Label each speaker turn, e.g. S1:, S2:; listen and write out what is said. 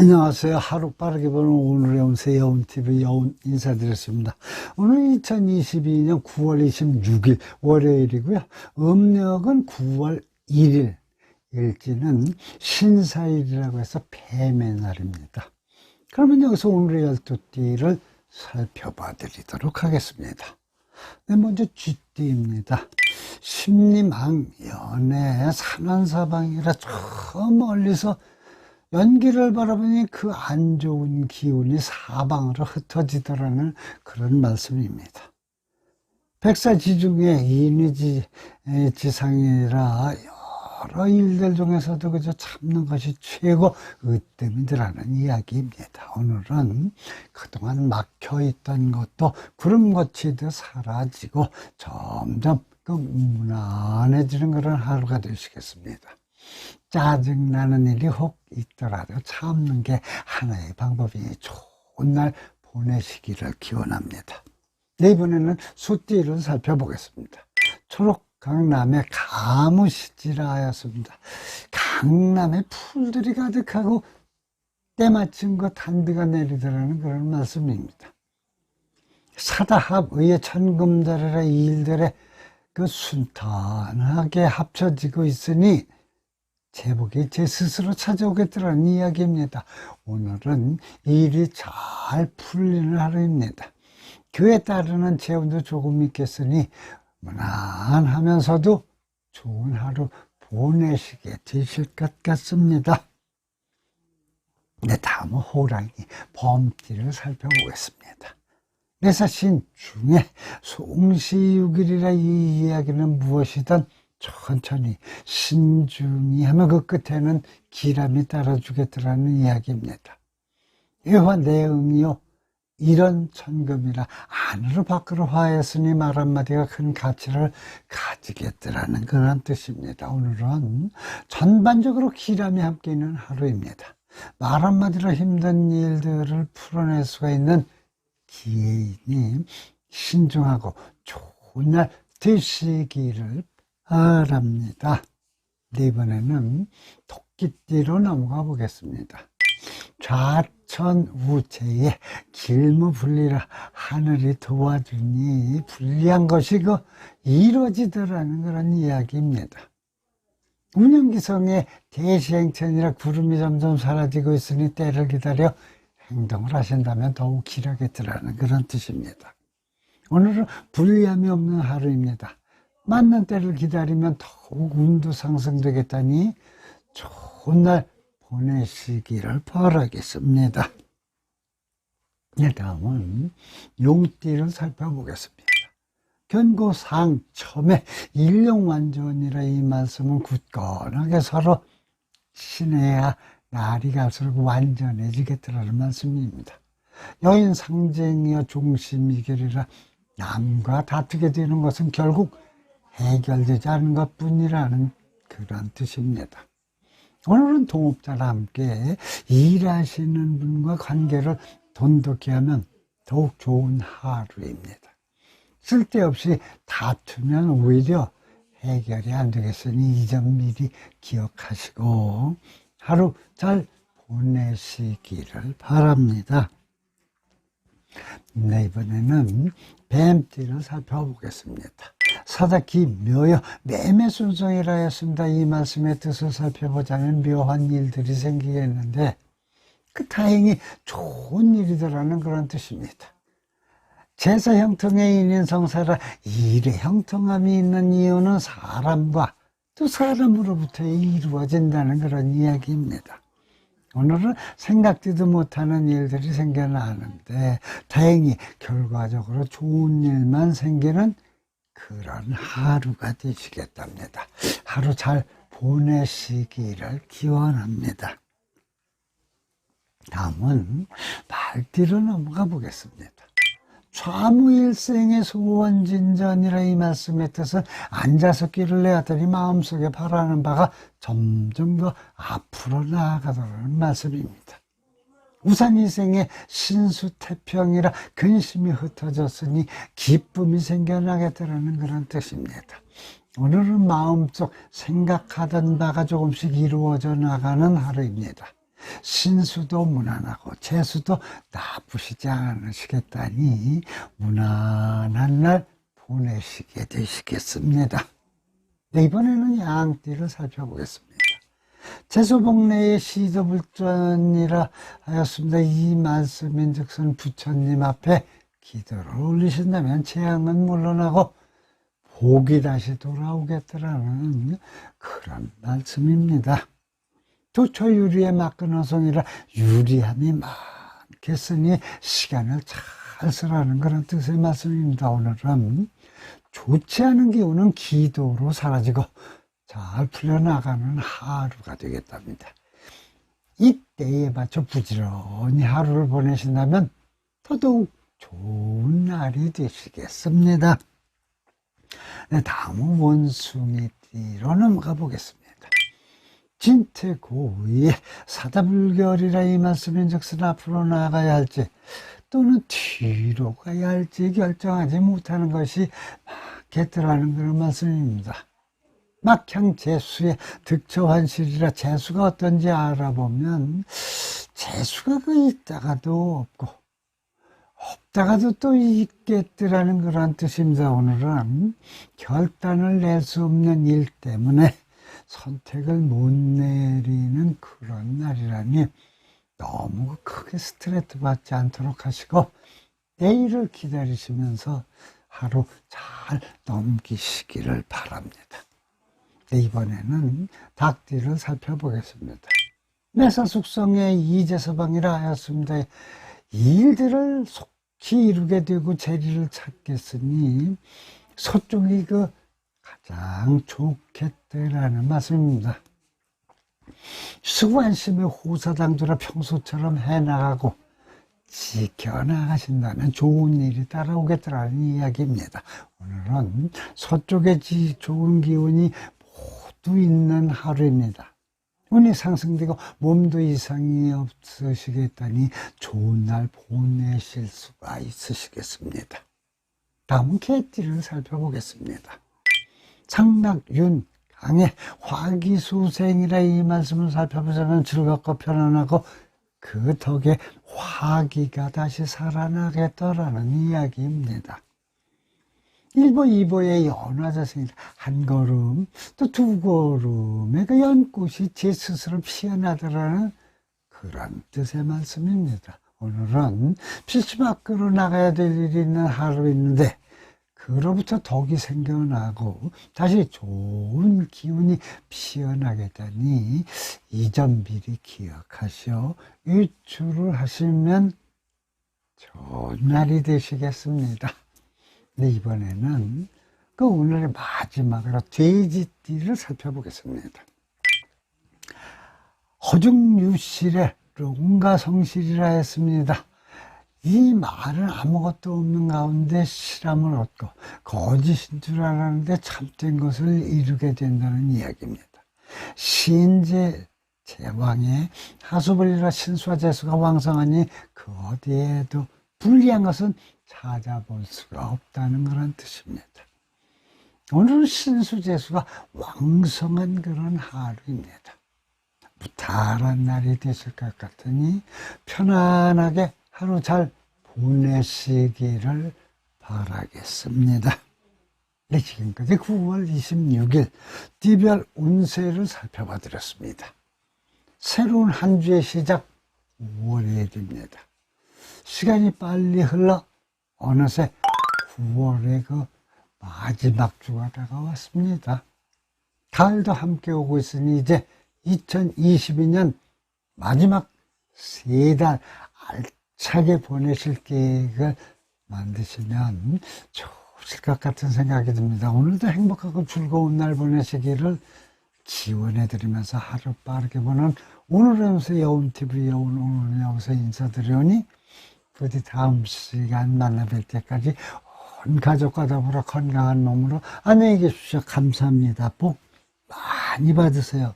S1: 안녕하세요. 하루 빠르게 보는 오늘의 운세 여운TV 여운 인사드렸습니다. 오늘 2022년 9월 26일 월요일이고요. 음력은 9월 1일, 일지는 신사일이라고 해서 뱀의 날입니다. 그러면 여기서 오늘의 12띠를 살펴봐 드리도록 하겠습니다. 네, 먼저 쥐띠입니다. 심리망, 연애, 산안사방이라 저 멀리서 연기를 바라보니 그 안 좋은 기운이 사방으로 흩어지더라는 그런 말씀입니다. 백사지중에 인위지상이라 여러 일들 중에서도 그저 참는 것이 최고 으뜸이더라는 이야기입니다. 오늘은 그동안 막혀있던 것도 구름같이도 사라지고 점점 그 무난해지는 그런 하루가 되시겠습니다. 짜증나는 일이 혹 있더라도 참는 게 하나의 방법이 좋은 날 보내시기를 기원합니다. 네, 이번에는 수띠를 살펴보겠습니다. 초록 강남에 가무시지라 하였습니다. 강남에 풀들이 가득하고 때마침 그 단비가 내리더라는 그런 말씀입니다. 사다합 의의 천금자리라 이 일들에 그 순탄하게 합쳐지고 있으니 제복이 제 스스로 찾아오겠더라는 이야기입니다. 오늘은 일이 잘 풀리는 하루입니다. 그에 따르는 재운도 조금 있겠으니 무난하면서도 좋은 하루 보내시게 되실 것 같습니다. 네, 다음은 호랑이 범띠를 살펴보겠습니다. 내사신 중에 송시육일이라 이 이야기는 무엇이든 천천히 신중히 하면 그 끝에는 기람이 따라주겠더라는 이야기입니다. 이와 내응이요 이런 천금이라 안으로 밖으로 화했으니 말 한마디가 큰 가치를 가지겠더라는 그런 뜻입니다. 오늘은 전반적으로 기람이 함께 있는 하루입니다. 말 한마디로 힘든 일들을 풀어낼 수가 있는 기회이니 신중하고 좋은 날 되시기를 바랍니다. 이번에는 토끼띠로 넘어가 보겠습니다. 좌천우체에 길무불리라 하늘이 도와주니 불리한 것이 그 이루어지더라는 그런 이야기입니다. 운영기성의 대시행천이라 구름이 점점 사라지고 있으니 때를 기다려 행동을 하신다면 더욱 길하겠더라는 그런 뜻입니다. 오늘은 불리함이 없는 하루입니다. 맞는 때를 기다리면 더욱 운도 상승되겠다니 좋은 날 보내시기를 바라겠습니다. 네, 다음은 용띠를 살펴보겠습니다. 견고 상 첨에 일용완전이라 이 말씀은 굳건하게 서로 친해야 날이 갈수록 완전해지겠더라는 말씀입니다. 여인 상쟁이여 중심이결이라 남과 다투게 되는 것은 결국 해결되지 않은 것 뿐이라는 그런 뜻입니다. 오늘은 동업자와 함께 일하시는 분과 관계를 돈독히 하면 더욱 좋은 하루입니다. 쓸데없이 다투면 오히려 해결이 안 되겠으니 이 점 미리 기억하시고 하루 잘 보내시기를 바랍니다. 네, 이번에는 뱀띠를 살펴보겠습니다. 사다기 묘여 매매 순성이라 했습니다. 이 말씀의 뜻을 살펴보자면 묘한 일들이 생기겠는데 그 다행히 좋은 일이더라는 그런 뜻입니다. 제사 형통의 인인 성사라 일의 형통함이 있는 이유는 사람과 또 사람으로부터 이루어진다는 그런 이야기입니다. 오늘은 생각지도 못하는 일들이 생겨나는데 다행히 결과적으로 좋은 일만 생기는 그런 하루가 되시겠답니다. 하루 잘 보내시기를 기원합니다. 다음은 말띠로 넘어가 보겠습니다. 좌무일생의 소원진전이라 이 말씀의 뜻은 앉아서 길을 내었더니 마음속에 바라는 바가 점점 더 앞으로 나아가더라는 말씀입니다. 우산일생의 신수태평이라 근심이 흩어졌으니 기쁨이 생겨나겠다라는 그런 뜻입니다. 오늘은 마음속 생각하던 바가 조금씩 이루어져 나가는 하루입니다. 신수도 무난하고 재수도 나쁘시지 않으시겠다니 무난한 날 보내시게 되시겠습니다. 네, 이번에는 양띠를 살펴보겠습니다. 재소복내의 시도불전이라 하였습니다. 이 말씀인 즉슨 부처님 앞에 기도를 올리신다면 재앙은 물러나고 복이 다시 돌아오겠더라는 그런 말씀입니다. 도처유리의 막근어성이라 유리함이 많겠으니 시간을 잘 쓰라는 그런 뜻의 말씀입니다. 오늘은 좋지 않은 기운은 기도로 사라지고 잘 풀려나가는 하루가 되겠답니다. 이때에 맞춰 부지런히 하루를 보내신다면 더더욱 좋은 날이 되시겠습니다. 네, 다음은 원숭이 띠로 넘어가 보겠습니다. 진태 고의 사다불결이라 이 말씀인 즉슨 앞으로 나아가야 할지 또는 뒤로 가야 할지 결정하지 못하는 것이 많겠더라는 그런 말씀입니다. 막향 재수의 득처환실이라 재수가 어떤지 알아보면 재수가 그 있다가도 없고 없다가도 또 있겠더라는 그런 뜻입니다. 오늘은 결단을 낼 수 없는 일 때문에 선택을 못 내리는 그런 날이라니 너무 크게 스트레스 받지 않도록 하시고 내일을 기다리시면서 하루 잘 넘기시기를 바랍니다. 네, 이번에는 닭띠를 살펴보겠습니다. 매사 숙성의 이재서방이라 하였습니다. 일들을 속히 이루게 되고 재리를 찾겠으니 서쪽이 그 가장 좋겠다라는 말씀입니다. 수관심의 호사당도라 평소처럼 해나가고 지켜나가신다면 좋은 일이 따라오겠다라는 이야기입니다. 오늘은 서쪽에 좋은 기운이 모두 있는 하루입니다. 운이 상승되고 몸도 이상이 없으시겠다니 좋은 날 보내실 수가 있으시겠습니다. 다음은 개띠를 살펴보겠습니다. 상낙윤 강의 화기수생이라 이 말씀을 살펴보자면 즐겁고 편안하고 그 덕에 화기가 다시 살아나겠다라는 이야기입니다. 1보, 2보의 연화자생이 한 걸음, 또 두 걸음의 그 연꽃이 제 스스로 피어나더라는 그런 뜻의 말씀입니다. 오늘은 필수 밖으로 나가야 될 일이 있는 하루인데, 그로부터 덕이 생겨나고 다시 좋은 기운이 피어나겠다니 이전 미리 기억하시어 유출을 하시면 좋은 날이 되시겠습니다. 네, 이번에는 그 오늘의 마지막으로 돼지띠를 살펴보겠습니다. 허중유실의 롱가성실이라 했습니다. 이 말은 아무것도 없는 가운데 실함을 얻고 거짓인 줄 알았는데 참된 것을 이루게 된다는 이야기입니다. 신제 제왕의 하수벌리라 신수와 재수가 왕성하니 그 어디에도 불리한 것은 찾아볼 수가 없다는 그런 뜻입니다. 오늘은 신수재수가 왕성한 그런 하루입니다. 무탈한 날이 되실 것 같으니 편안하게 하루 잘 보내시기를 바라겠습니다. 네, 지금까지 9월 26일 띠별 운세를 살펴봐 드렸습니다. 새로운 한 주의 시작 5월일입니다. 시간이 빨리 흘러 어느새 9월의 그 마지막 주가 다가왔습니다. 가을도 함께 오고 있으니 이제 2022년 마지막 세 달 알차게 보내실 계획을 만드시면 좋으실 것 같은 생각이 듭니다. 오늘도 행복하고 즐거운 날 보내시기를 지원해드리면서 하루 빠르게 보는 요새 여운TV 여운 오늘 여기서 인사드리오니 부디 다음 시간 만나 뵐 때까지 온 가족과 더불어 건강한 몸으로 안녕히 계십시오. 감사합니다. 복 많이 받으세요.